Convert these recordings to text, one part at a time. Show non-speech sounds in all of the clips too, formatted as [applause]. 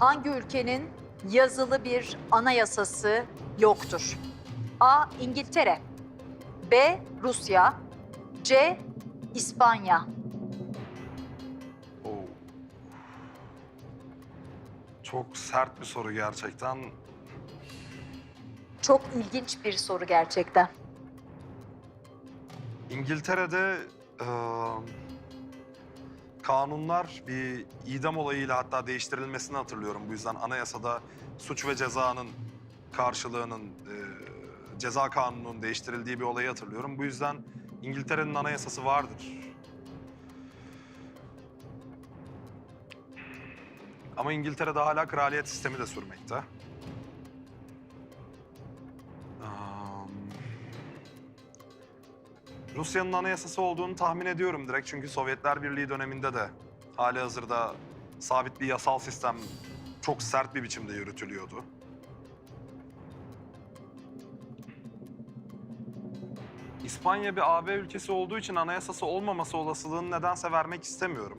Hangi ülkenin yazılı bir anayasası yoktur? A. İngiltere B. Rusya C. İspanya Oo. Çok sert bir soru gerçekten. Çok ilginç bir soru gerçekten. İngiltere'de eee, kanunlar bir idam olayıyla hatta değiştirilmesini hatırlıyorum. Bu yüzden anayasada suç ve cezanın karşılığının eee, ceza kanununun değiştirildiği bir olayı hatırlıyorum. Bu yüzden İngiltere'nin anayasası vardır. Ama İngiltere'de hala kraliyet sistemi de sürmekte. Rusya'nın anayasası olduğunu tahmin ediyorum direkt çünkü Sovyetler Birliği döneminde de hali hazırda sabit bir yasal sistem çok sert bir biçimde yürütülüyordu. İspanya bir AB ülkesi olduğu için anayasası olmaması olasılığını nedense vermek istemiyorum.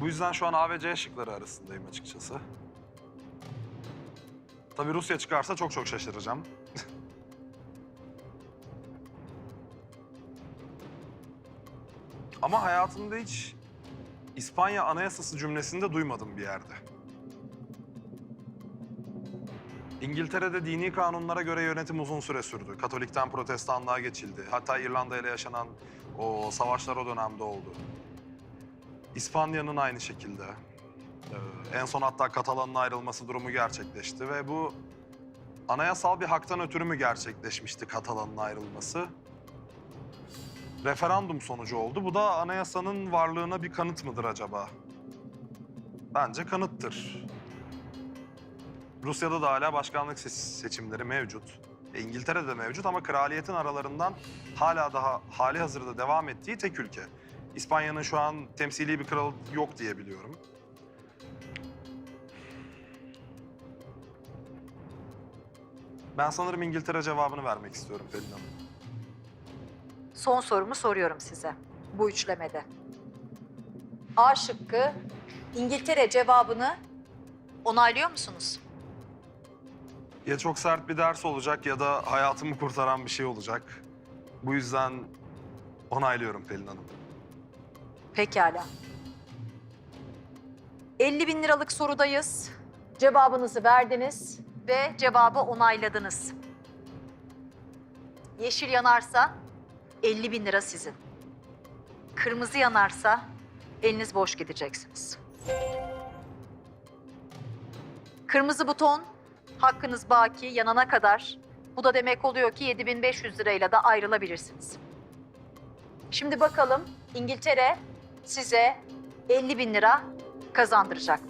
Bu yüzden şu an A ve C şıkları arasındayım açıkçası. Tabii Rusya çıkarsa çok çok şaşıracağım. [laughs] Ama hayatımda hiç İspanya anayasası cümlesini de duymadım bir yerde. İngiltere'de dini kanunlara göre yönetim uzun süre sürdü. Katolikten protestanlığa geçildi. Hatta İrlanda ile yaşanan o savaşlar o dönemde oldu. İspanya'nın aynı şekilde. Ee, en son hatta Katalan'ın ayrılması durumu gerçekleşti ve bu anayasal bir haktan ötürü mü gerçekleşmişti Katalan'ın ayrılması? Referandum sonucu oldu. Bu da anayasanın varlığına bir kanıt mıdır acaba? Bence kanıttır. Rusya'da da hala başkanlık se- seçimleri mevcut. E, İngiltere'de de mevcut ama kraliyetin aralarından hala daha hali hazırda devam ettiği tek ülke. İspanya'nın şu an temsili bir kralı yok diye biliyorum. Ben sanırım İngiltere cevabını vermek istiyorum Pelin Hanım. Son sorumu soruyorum size bu üçlemede. A şıkkı İngiltere cevabını onaylıyor musunuz? Ya çok sert bir ders olacak ya da hayatımı kurtaran bir şey olacak. Bu yüzden onaylıyorum Pelin Hanım. Pekala. 50 bin liralık sorudayız. Cevabınızı verdiniz ve cevabı onayladınız. Yeşil yanarsa 50 bin lira sizin. Kırmızı yanarsa eliniz boş gideceksiniz. Kırmızı buton hakkınız baki yanana kadar. Bu da demek oluyor ki 7500 lirayla da ayrılabilirsiniz. Şimdi bakalım İngiltere size 50 bin lira kazandıracak.